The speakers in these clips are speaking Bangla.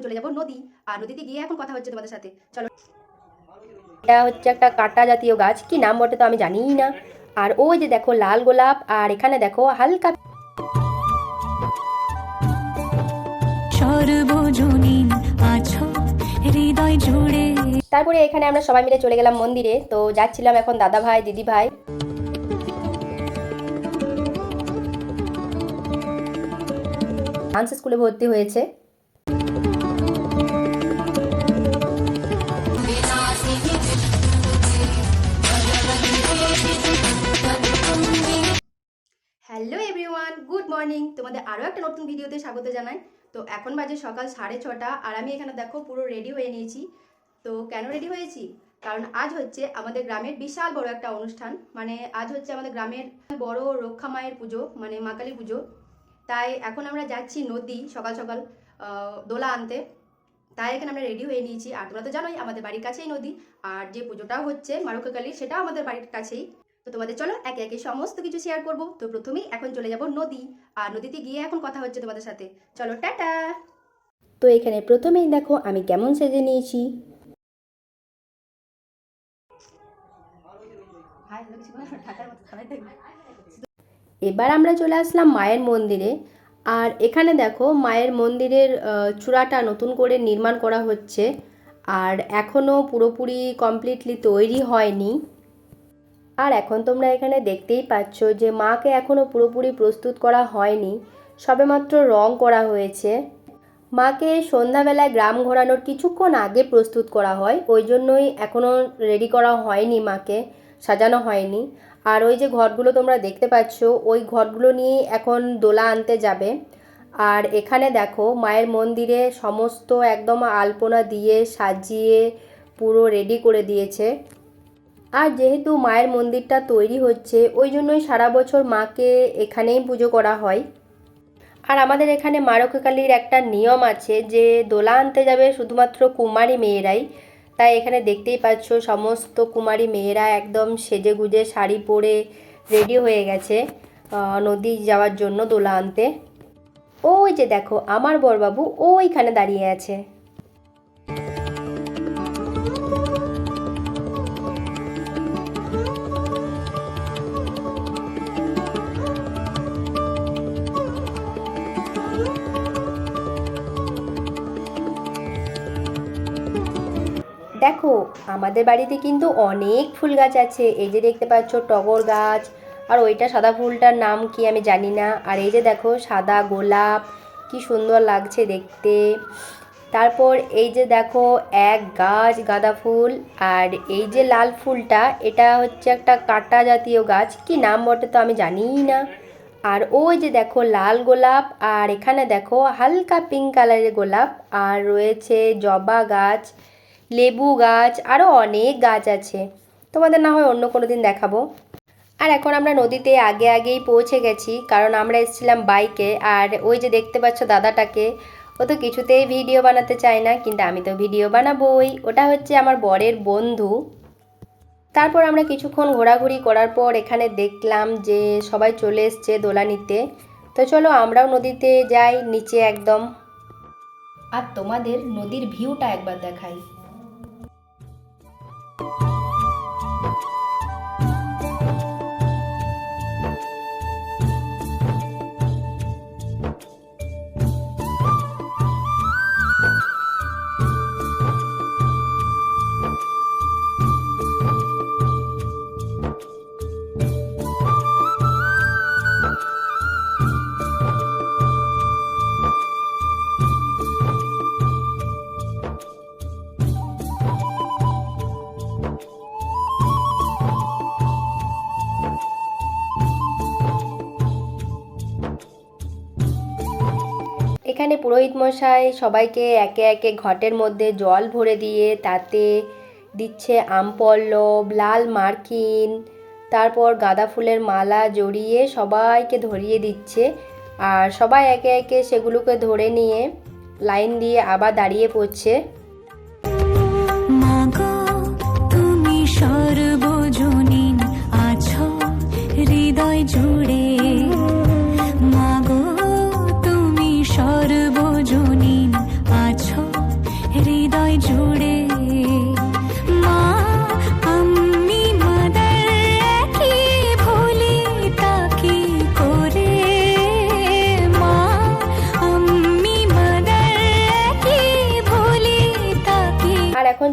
এখন চলে যাব নদী। আর নদীতে গিয়ে এখন কথা হচ্ছে তোমাদের সাথে। চলো। এটা হচ্ছে একটা কাটা জাতীয় গাছ। কি নাম বটে তো আমি জানিই না। আর ওই যে দেখো লাল গোলাপ আর এখানে দেখো হালকা সর্বজনীন আছো হৃদয় জুড়ে। তারপরে এখানে আমরা সবাই মিলে চলে গেলাম মন্দিরে। তো যাচ্ছিলাম এখন দাদা ভাই দিদি ভাই। ডান্স স্কুলে ভর্তি হয়েছে। Hello everyone, good morning. তোমাদের আরও একটা নতুন ভিডিওতে স্বাগত জানাই। তো এখন বাজে সকাল সাড়ে ছটা, আর আমি এখানে দেখো পুরো রেডি হয়ে নিয়েছি। তো কেন রেডি হয়েছি? কারণ আজ হচ্ছে আমাদের গ্রামের বিশাল বড় একটা অনুষ্ঠান। মানে আজ হচ্ছে আমাদের গ্রামের বড় রক্ষা মায়ের পুজো মানে মা কালী পুজো। তাই এখন আমরা যাচ্ছি নদী সকাল সকাল দোলা আনতে। তাই এখানে আমরা রেডি হয়ে নিয়েছি। আর তোমরা তো জানোই আমাদের বাড়ির কাছেই নদী। আর যে পুজোটাও হচ্ছে মারুকা কালী সেটাও আমাদের বাড়ির কাছেই। তো তোমাদের চলো একে একে সমস্ত কিছু শেয়ার করব। তো প্রথমেই এখন চলে যাব নদী। আর নদীতে গিয়ে এখন কথা হচ্ছে তোমাদের সাথে। চলো, টাটা! তো এখানে প্রথমেই দেখো আমি কেমন সেজে নিয়েছি। এবার আমরা চলে আসলাম মায়ের মন্দিরে। আর এখানে দেখো মায়ের মন্দিরের চূড়াটা নতুন করে নির্মাণ করা হচ্ছে। আর এখনও পুরোপুরি কমপ্লিটলি তৈরি হয়নি। আর এখন তোমরা এখানে দেখতেই পাচ্ছ যে মাকে এখনও পুরোপুরি প্রস্তুত করা হয়নি, সবেমাত্র রং করা হয়েছে। মাকে সন্ধ্যাবেলায় গ্রাম ঘোরানোর কিছুক্ষণ আগে প্রস্তুত করা হয়, ওই জন্যই এখনও রেডি করা হয়নি মাকে, সাজানো হয়নি। আর ওই যে ঘটগুলো তোমরা দেখতে পাচ্ছ, ওই ঘটগুলো নিয়েই এখন দোলা আনতে যাবে। আর এখানে দেখো, মায়ের মন্দিরে সমস্ত একদম আলপনা দিয়ে সাজিয়ে পুরো রেডি করে দিয়েছে। আর যেহেতু মায়ের মন্দিরটা তৈরি হচ্ছে, ওই জন্যই সারা বছর মাকে এখানেই পুজো করা হয়। আর আমাদের এখানে মারককালীর একটা নিয়ম আছে যে দোলা আনতে যাবে শুধুমাত্র কুমারী মেয়েরাই। তাই এখানে দেখতেই পাচ্ছ সমস্ত কুমারী মেয়েরা একদম সেজে গুজে শাড়ি পরে রেডি হয়ে গেছে নদী যাওয়ার জন্য দোলা আনতে। ওই যে দেখো, আমার বরবাবু ওইখানে দাঁড়িয়ে আছে। দেখো, আমাদের বাড়িতে কিন্তু অনেক ফুল গাছ আছে। এই যে দেখতে পাচ্ছ টগর গাছ, আর ওইটা সাদা ফুলটার নাম কি আমি জানি না। আর এই যে দেখো, সাদা গোলাপ, কি সুন্দর লাগছে দেখতে। তারপর এই যে দেখো, এক গাছ গাঁদা ফুল, আর এই যে লাল ফুলটা, এটা হচ্ছে একটা কাটা জাতীয় গাছ। কি নাম বটে তো আমি জানিই না। আর ওই যে দেখো, লাল গোলাপ, আর এখানে দেখো, হালকা পিঙ্ক কালারের গোলাপ, আর রয়েছে জবা গাছ। লেবু গাছ আরও অনেক গাছ আছে। তোমাদের না হয় অন্য কোনো দিন দেখাবো? আর এখন আমরা নদীতে আগে আগেই পৌঁছে গেছি, কারণ আমরা এসেছিলাম বাইকে, আর ওই যে দেখতে পাচ্ছ দাদাটাকে, ও তো কিছুতেই ভিডিও বানাতে চায় না, কিন্তু আমি তো ভিডিও বানাবোই। ওটা হচ্ছে আমার বরের বন্ধু। তারপর আমরা কিছুক্ষণ ঘোরাঘুরি করার পর এখানে দেখলাম যে সবাই চলে এসছে দোলা নিতে। তো চলো আমরাও নদীতে যাই, নিচে একদম। আর তোমাদের নদীর ভিউটা একবার দেখাই। Thank you. এখানে পুরোহিত মশাই সবাইকে একে একে ঘটের মধ্যে জল ভরে দিয়ে তাতে দিচ্ছে আম পল্লব, লাল মার্কিন, তারপর গাঁদা ফুলের মালা জড়িয়ে সবাইকে ধরিয়ে দিচ্ছে। আর সবাই একে একে সেগুলোকে ধরে নিয়ে লাইন দিয়ে আবার দাঁড়িয়ে পড়ছে।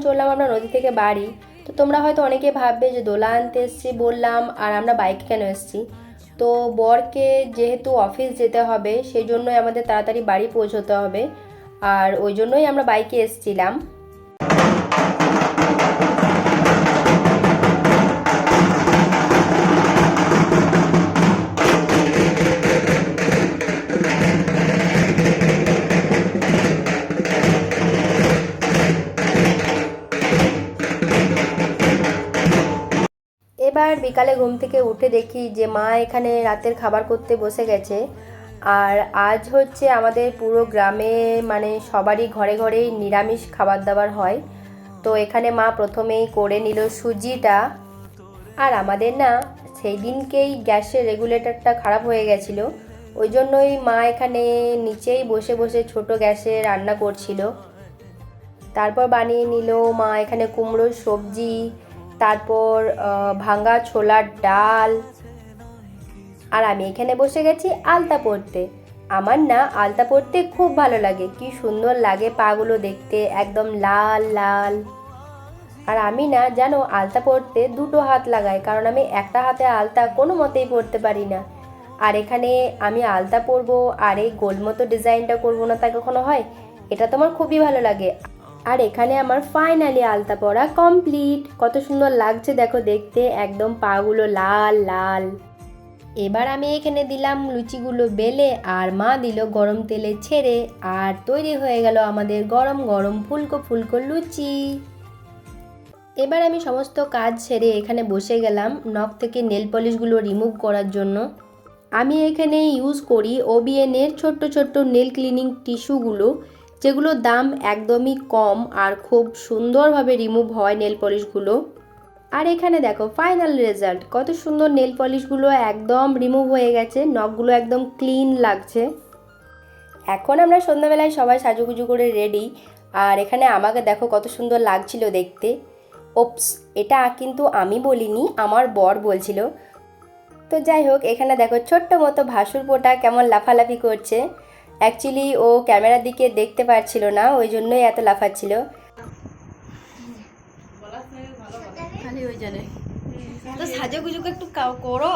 চললাম আমরা নদী থেকে বাড়ি, তো তোমরা হয়তো অনেকে ভাববে যে দোলা আনতে এসছি বললাম, আর আমরা বাইক কেন এসছি? তো বরকে যেহেতু অফিস যেতে হবে, সেই জন্যই আমাদের তাড়াতাড়ি বাড়ি পৌঁছতে হবে, আর ওই জন্যই আমরা বাইকে এসছিলাম। এবার বিকালে ঘুম থেকে উঠে দেখি যে মা এখানে রাতের খাবার করতে বসে গেছে। আর আজ হচ্ছে আমাদের পুরো গ্রামে মানে সবারই ঘরে ঘরেই নিরামিষ খাবার দাবার হয়। তো এখানে মা প্রথমেই করে নিল সুজিটা। আর আমাদের না সেই দিনকেই গ্যাসের রেগুলেটরটা খারাপ হয়ে গেছিল। ওই জন্যই মা এখানে নিচেই বসে বসে ছোট গ্যাসে রান্না করছিল। তারপর বানিয়ে নিল মা এখানে কুমড়োর সবজি তারপর ভাঙা ছোলার ডাল। আর আমি এখানে বসে গেছি আলতা পরতে। আমার না আলতা পরতে খুব ভালো লাগে। কি সুন্দর লাগে পাগুলো দেখতে, একদম লাল লাল। আর আমি না, জানো, আলতা পরতে দুটো হাত লাগাই, কারণ আমি একটা হাতে আলতা কোনো মতেই পরতে পারি না। আর এখানে আমি আলতা পরবো, আর এই গোল মতো ডিজাইনটা করব না তা কখনো হয়? এটা তো আমার খুবই ভালো লাগে। আর এখানে আমার ফাইনালি আলতা পরা কমপ্লিট কত সুন্দর লাগছে, দেখো দেখতে, একদম পাগুলো লাল লাল। এবার আমি এখানে দিলাম লুচিগুলো বেলে, আর মা দিল গরম তেলে ছেড়ে, আর তৈরি হয়ে গেল আমাদের গরম গরম ফুলকো ফুলকো লুচি। এবার আমি সমস্ত কাজ সেরে এখানে বসে গেলাম নখ থেকে নেল পলিশগুলো রিমুভ করার জন্য। আমি এখানে ইউজ করি ওবিএনের ছোট্ট ছোট্ট নেল ক্লিনিং টিস্যুগুলো যেগুলোর দাম একদমই কম আর খুব সুন্দরভাবে রিমুভ হয় নেল পলিশগুলো আর এখানে দেখো ফাইনাল রেজাল্ট কত সুন্দর নেল পলিশগুলো একদম রিমুভ হয়ে গেছে, নখগুলো একদম ক্লিন লাগছে। এখন আমরা সন্ধ্যাবেলায় সবাই সাজুগুজু করে রেডি আর এখানে আমাকে দেখো কত সুন্দর লাগছিল দেখতে। ওপস, এটা কিন্তু আমি বলিনি, আমার বর বলছিল। তো যাই হোক, এখানে দেখো ছোট্ট মতো ভাসুর পোটা কেমন লাফালাফি করছে। অ্যাকচুয়ালি ও ক্যামেরার দিকে দেখতে পারছিল না ওই জন্যই এত লাফাচ্ছিল। খালি ওই জানে তো সাজো গুজুকে একটু করো।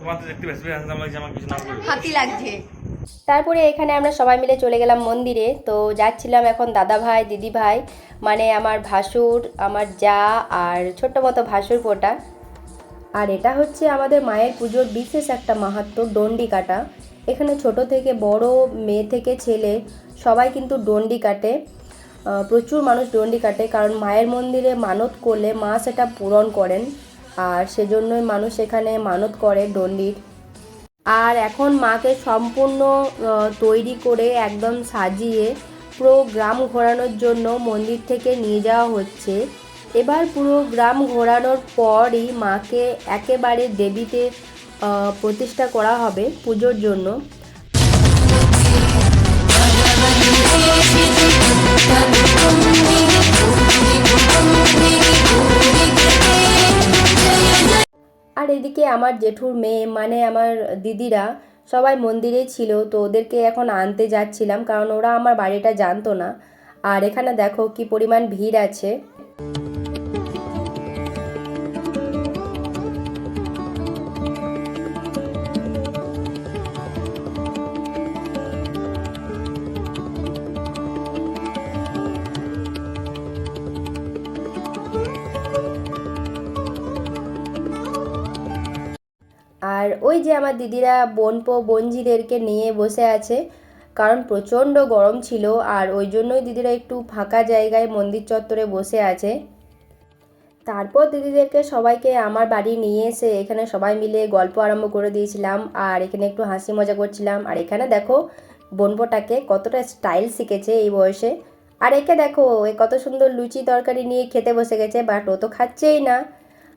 তোমার তো দেখতে বেশি হ্যান্ডসাম লাগছে আমার কিছু না হাতি লাগছে। তারপরে এখানে আমরা সবাই মিলে চলে গেলাম মন্দিরে। তো যাচ্ছিলাম এখন দাদা ভাই দিদি ভাই মানে আমার ভাসুর আমার যা আর ছোট্ট মতো ভাসুর পোটা আর এটা হচ্ছে আমাদের মায়ের পুজোর বিশেষ একটা মাহাত্ম ডন্ডি কাটা। এখানে ছোট থেকে বড় মেয়ে থেকে ছেলে, সবাই কিন্তু ডন্ডি কাটে। প্রচুর মানুষ ডন্ডি কাটে কারণ মায়ের মন্দিরে মানত করলে মা সেটা পূরণ করেন আর সেজন্যই মানুষ এখানে মানত করে ডন্ডির। আর এখন মাকে সম্পূর্ণ তৈরি করে একদম সাজিয়ে পুরো গ্রাম ঘোরানোর জন্য মন্দির থেকে নিয়ে যাওয়া হচ্ছে। এবার পুরো গ্রাম ঘোরানোর পরই মাকে একেবারে দেবীতে প্রতিষ্ঠা করা হবে পুজোর জন্য। আর এদিকে আমার জেঠুর মেয়ে মানে আমার দিদিরা সবাই মন্দিরেই ছিল, তো ওদেরকে এখন আনতে যাচ্ছিলাম, কারণ ওরা আমার বাড়িটা জানতো না। আর এখানে দেখো কি পরিমাণ ভিড় আছে। ওই যে আমার দিদিরা বোনপো বোনঝিদেরকে নিয়ে বসে আছে, কারণ প্রচণ্ড গরম ছিল আর ওই জন্যই দিদিরা একটু ফাঁকা জায়গায় মন্দির চত্বরে বসে আছে। তারপর দিদিদেরকে সবাইকে আমার বাড়ি নিয়ে এসে এখানে সবাই মিলে গল্প আরম্ভ করে দিয়েছিলাম আর এখানে একটু হাসি মজা করছিলাম। আর এখানে দেখো, বোনপোটাকে কতটা স্টাইল শিখেছে এই বয়সে। আর একে দেখো, এ কত সুন্দর লুচি তরকারি নিয়ে খেতে বসে গেছে বাট ও তো খাচ্ছেই না।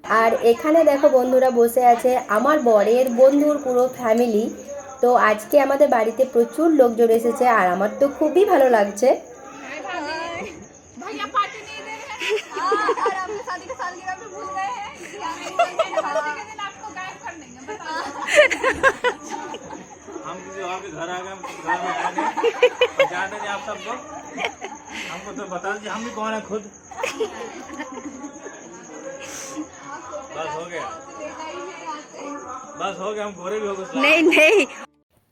আর এখানে দেখো বন্ধুরা বসে আছে আমার বরের বন্ধুর পুরো ফ্যামিলি তো আজকে আমাদের বাড়িতে প্রচুর লোকজন এসেছে আর আমার তো খুবই ভালো লাগছে हम किसी और के घर आ गए हम किसी घर में आए नहीं पहचानते नहीं आप सबको हमको तो बता दीजिए हम भी कौन है खुद নেই নেই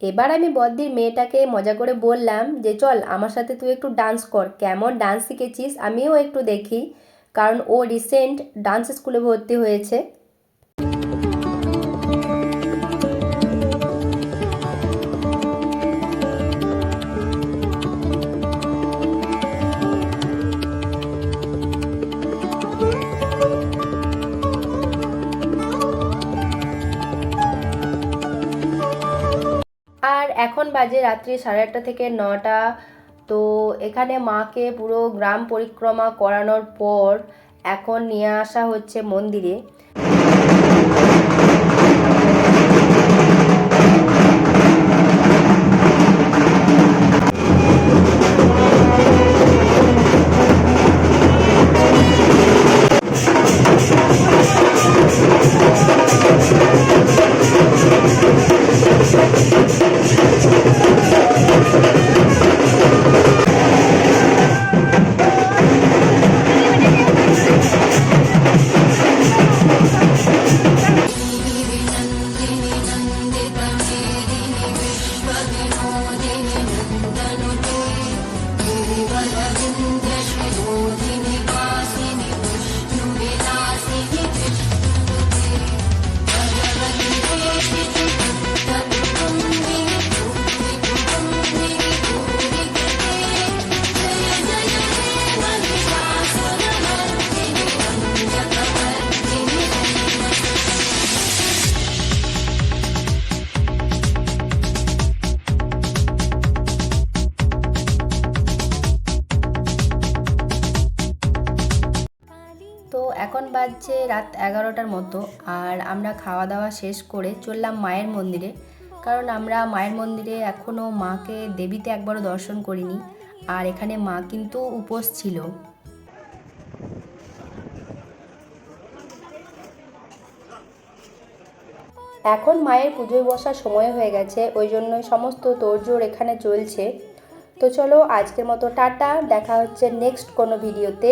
এবার আমি বদ্দির মেয়েটাকে মজা করে বললাম যে চল আমার সাথে তুই একটু ডান্স কর। কেমন ডান্স শিখেছিস? আমিও একটু দেখি। কারণ ও রিসেন্ট ডান্স স্কুলে ভর্তি হয়েছে। এখন বাজে রাত্রি সাড়ে আটটা থেকে নটা। তো এখানে মাকে পুরো গ্রাম পরিক্রমা করানোর পর এখন নিয়ে আসা হচ্ছে মন্দিরে। তো রাত এগারোটার মতো আর আমরা খাওয়া দাওয়া শেষ করে চললাম মায়ের মন্দিরে। কারণ আমরা মায়ের মন্দিরে এখনও মাকে, দেবীতে একবারও দর্শন করিনি। আর এখানে মা কিন্তু উপোস ছিল। এখন মায়ের পুজোয় বসার সময় হয়ে গেছে, ওই জন্যই সমস্ত তোড়জোড় এখানে চলছে। তো চলো আজকের মতো টাটা, দেখা হচ্ছে নেক্সট কোনো ভিডিওতে